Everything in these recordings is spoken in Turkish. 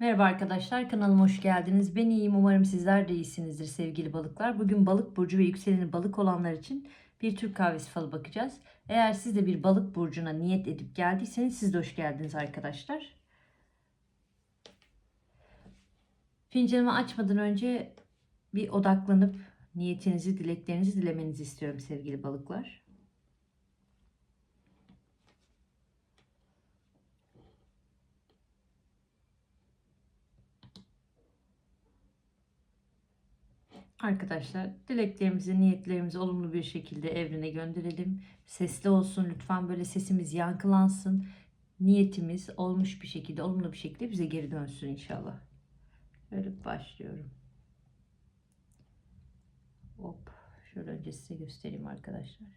Merhaba arkadaşlar, kanalıma hoş geldiniz. Ben iyiyim, umarım sizler de iyisinizdir sevgili balıklar. Bugün balık burcu ve yükseleni balık olanlar için bir Türk kahvesi falı bakacağız. Eğer siz de bir balık burcuna niyet edip geldiyseniz siz de hoş geldiniz arkadaşlar. Fincanımı açmadan önce bir odaklanıp niyetinizi, dileklerinizi dilemenizi istiyorum sevgili balıklar. Arkadaşlar dileklerimizi, niyetlerimizi olumlu bir şekilde evrene gönderelim. Sesli olsun lütfen böyle sesimiz yankılansın. Niyetimiz olmuş bir şekilde, olumlu bir şekilde bize geri dönsün inşallah. Böyle başlıyorum. Hop. Şöyle önce size göstereyim arkadaşlar.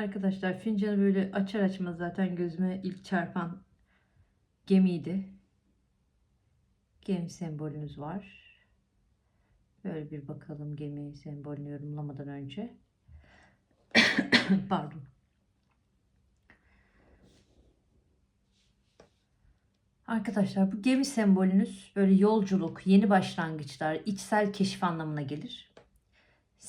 Arkadaşlar fincanı böyle açar açmaz zaten gözüme ilk çarpan gemiydi. Gemi sembolünüz var. Böyle bir bakalım gemi sembolünü yorumlamadan önce. Pardon. Arkadaşlar bu gemi sembolünüz böyle yolculuk, yeni başlangıçlar, içsel keşif anlamına gelir.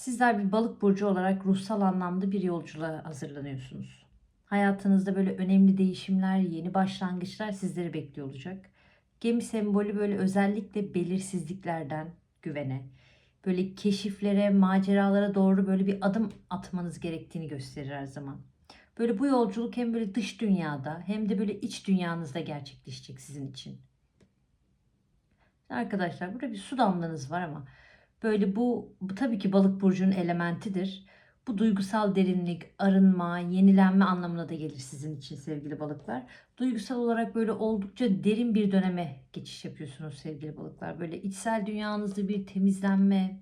Sizler bir balık burcu olarak ruhsal anlamda bir yolculuğa hazırlanıyorsunuz. Hayatınızda böyle önemli değişimler, yeni başlangıçlar sizleri bekliyor olacak. Gemi sembolü böyle özellikle belirsizliklerden güvene, böyle keşiflere, maceralara doğru böyle bir adım atmanız gerektiğini gösterir her zaman. Böyle bu yolculuk hem böyle dış dünyada hem de böyle iç dünyanızda gerçekleşecek sizin için. Arkadaşlar burada bir su damlanız var ama Böyle bu, bu tabii ki balık burcunun elementidir. Bu duygusal derinlik, arınma, yenilenme anlamına da gelir sizin için sevgili balıklar. Duygusal olarak böyle oldukça derin bir döneme geçiş yapıyorsunuz sevgili balıklar. Böyle içsel dünyanızda bir temizlenme,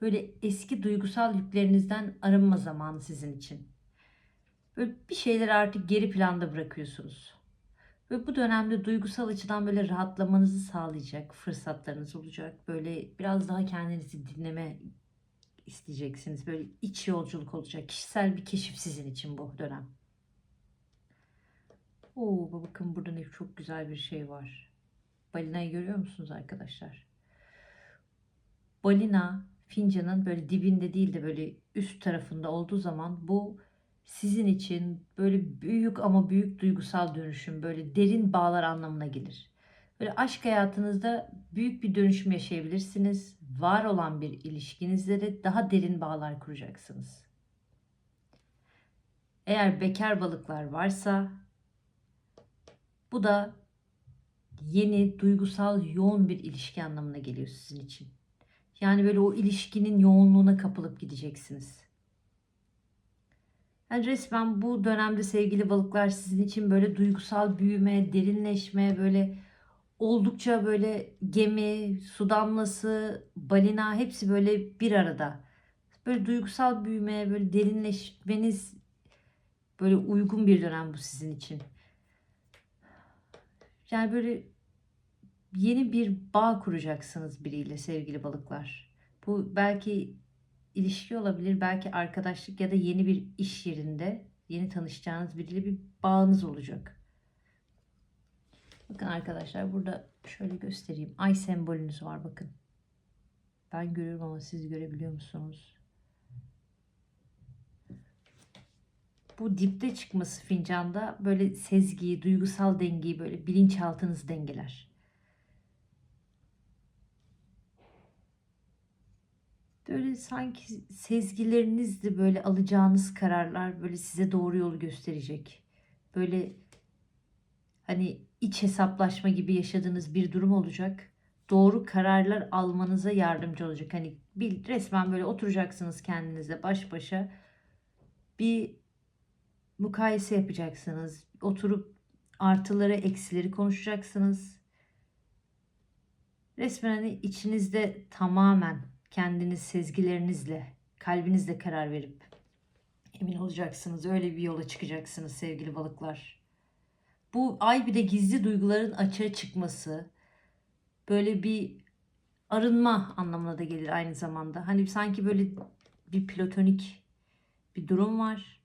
böyle eski duygusal yüklerinizden arınma zamanı sizin için. Böyle bir şeyleri artık geri planda bırakıyorsunuz. Ve bu dönemde duygusal açıdan böyle rahatlamanızı sağlayacak fırsatlarınız olacak. Böyle biraz daha kendinizi dinleme isteyeceksiniz. Böyle iç yolculuk olacak. Kişisel bir keşif sizin için bu dönem. Oo, bakın burada ne çok güzel bir şey var. Balinayı görüyor musunuz arkadaşlar? Balina fincanın böyle dibinde değil de böyle üst tarafında olduğu zaman bu sizin için böyle büyük ama büyük duygusal dönüşüm, böyle derin bağlar anlamına gelir. Böyle aşk hayatınızda büyük bir dönüşüm yaşayabilirsiniz. Var olan bir ilişkinizde de daha derin bağlar kuracaksınız. Eğer bekar balıklar varsa bu da yeni duygusal yoğun bir ilişki anlamına geliyor sizin için. Yani böyle o ilişkinin yoğunluğuna kapılıp gideceksiniz. Yani resmen bu dönemde sevgili balıklar sizin için böyle duygusal büyüme, derinleşme, böyle oldukça böyle gemi, su damlası, balina hepsi böyle bir arada. Böyle duygusal büyüme, böyle derinleşmeniz böyle uygun bir dönem bu sizin için. Yani böyle yeni bir bağ kuracaksınız biriyle sevgili balıklar. Bu belki ilişki olabilir. Belki arkadaşlık ya da yeni bir iş yerinde yeni tanışacağınız biriyle bir bağınız olacak. Bakın arkadaşlar burada şöyle göstereyim. Ay sembolünüz var bakın. Ben görüyorum ama siz görebiliyor musunuz? Bu dipte çıkması fincanda böyle sezgiyi, duygusal dengeyi böyle bilinçaltınızı dengeler. Böyle sanki sezgilerinizle böyle alacağınız kararlar böyle size doğru yolu gösterecek. Böyle hani iç hesaplaşma gibi yaşadığınız bir durum olacak. Doğru kararlar almanıza yardımcı olacak. Hani bir resmen böyle oturacaksınız kendinizle baş başa. Bir mukayese yapacaksınız. Oturup artıları, eksileri konuşacaksınız. Resmen hani içinizde tamamen kendiniz sezgilerinizle, kalbinizle karar verip emin olacaksınız. Öyle bir yola çıkacaksınız sevgili balıklar. Bu ay bir de gizli duyguların açığa çıkması, böyle bir arınma anlamına da gelir aynı zamanda. Hani sanki böyle bir platonik bir durum var.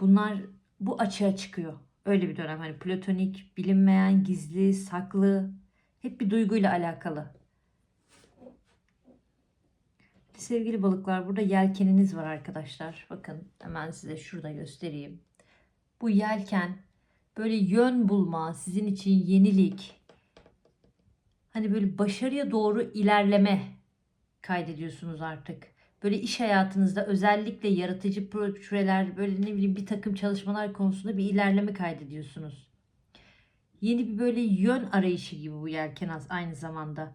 Bunlar bu açığa çıkıyor. Öyle bir dönem hani platonik, bilinmeyen, gizli, saklı hep bir duyguyla alakalı. Sevgili balıklar burada yelkeniniz var arkadaşlar. Bakın hemen size şurada göstereyim. Bu yelken böyle yön bulma, sizin için yenilik, hani böyle başarıya doğru ilerleme kaydediyorsunuz artık. Böyle iş hayatınızda özellikle yaratıcı projeler, böyle ne bileyim bir takım çalışmalar konusunda bir ilerleme kaydediyorsunuz. Yeni bir böyle yön arayışı gibi bu yelken az- aynı zamanda.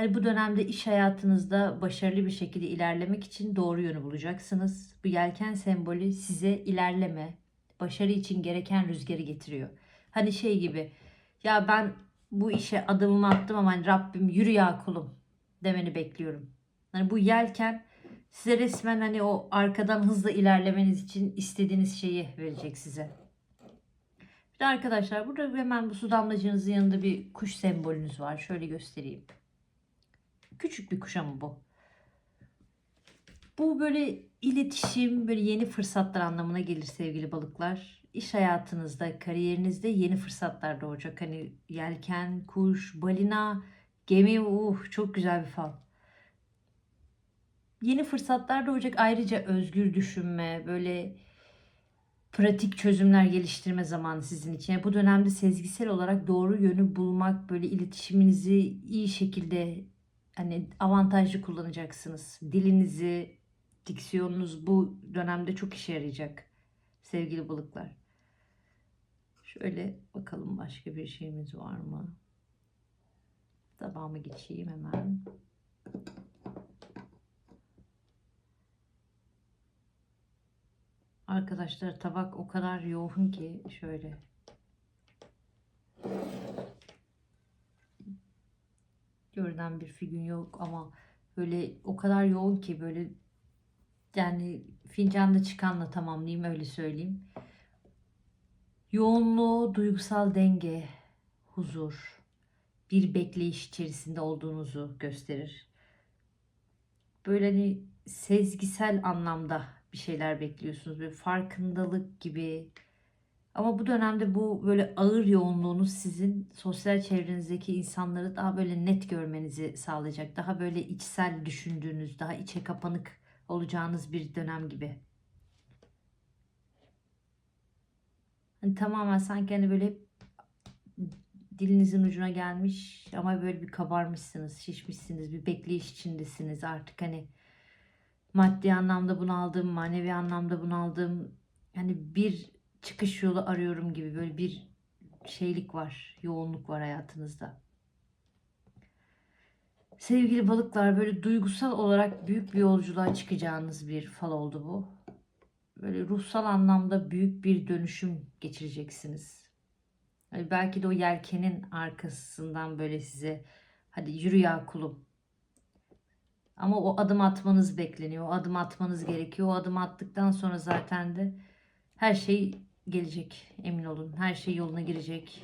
Hani bu dönemde iş hayatınızda başarılı bir şekilde ilerlemek için doğru yönü bulacaksınız. Bu yelken sembolü size ilerleme, başarı için gereken rüzgarı getiriyor. Hani şey gibi ya ben bu işe adımımı attım ama hani Rabbim yürü ya kulum demeni bekliyorum. Hani bu yelken size resmen hani o arkadan hızla ilerlemeniz için istediğiniz şeyi verecek size. Bir de arkadaşlar burada hemen bu su damlacığınızın yanında bir kuş sembolünüz var. Şöyle göstereyim. Küçük bir kuş ama bu. Bu böyle iletişim, böyle yeni fırsatlar anlamına gelir sevgili balıklar. İş hayatınızda, kariyerinizde yeni fırsatlar doğacak. Hani yelken, kuş, balina, gemi, uh çok güzel bir fal. Yeni fırsatlar doğacak. Ayrıca özgür düşünme, böyle pratik çözümler geliştirme zamanı sizin için. Yani bu dönemde sezgisel olarak doğru yönü bulmak, böyle iletişiminizi iyi şekilde hani avantajlı kullanacaksınız. Dilinizi, diksiyonunuz bu dönemde çok işe yarayacak sevgili balıklar. Şöyle bakalım başka bir şeyimiz var mı? Tabağıma geçeyim hemen. Arkadaşlar tabak o kadar yoğun ki şöyle. Görünen bir figün yok ama böyle o kadar yoğun ki böyle yani fincanda çıkanla tamamlayayım öyle söyleyeyim. Yoğunluğu, duygusal denge, huzur, bir bekleyiş içerisinde olduğunuzu gösterir. Böyle hani sezgisel anlamda bir şeyler bekliyorsunuz. Böyle farkındalık gibi. Ama bu dönemde bu böyle ağır yoğunluğunuz sizin sosyal çevrenizdeki insanları daha böyle net görmenizi sağlayacak. Daha böyle içsel düşündüğünüz, daha içe kapanık olacağınız bir dönem gibi. Hani tamamen sanki hani böyle dilinizin ucuna gelmiş ama böyle bir kabarmışsınız, şişmişsiniz, bir bekleyiş içindesiniz artık hani maddi anlamda bunaldım, manevi anlamda bunaldım. Hani bir çıkış yolu arıyorum gibi böyle bir şeylik var, yoğunluk var hayatınızda. Sevgili balıklar böyle duygusal olarak büyük bir yolculuğa çıkacağınız bir fal oldu bu. Böyle ruhsal anlamda büyük bir dönüşüm geçireceksiniz. Hani belki de o yelkenin arkasından böyle size hadi yürü ya kulum. Ama o adım atmanız bekleniyor. O adım atmanız gerekiyor. O adım attıktan sonra zaten de her şey gelecek. Emin olun. Her şey yoluna girecek.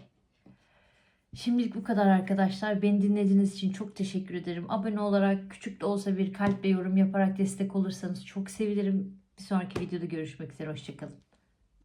Şimdilik bu kadar arkadaşlar. Beni dinlediğiniz için çok teşekkür ederim. Abone olarak küçük de olsa bir kalp ve yorum yaparak destek olursanız çok sevinirim. Bir sonraki videoda görüşmek üzere. Hoşçakalın.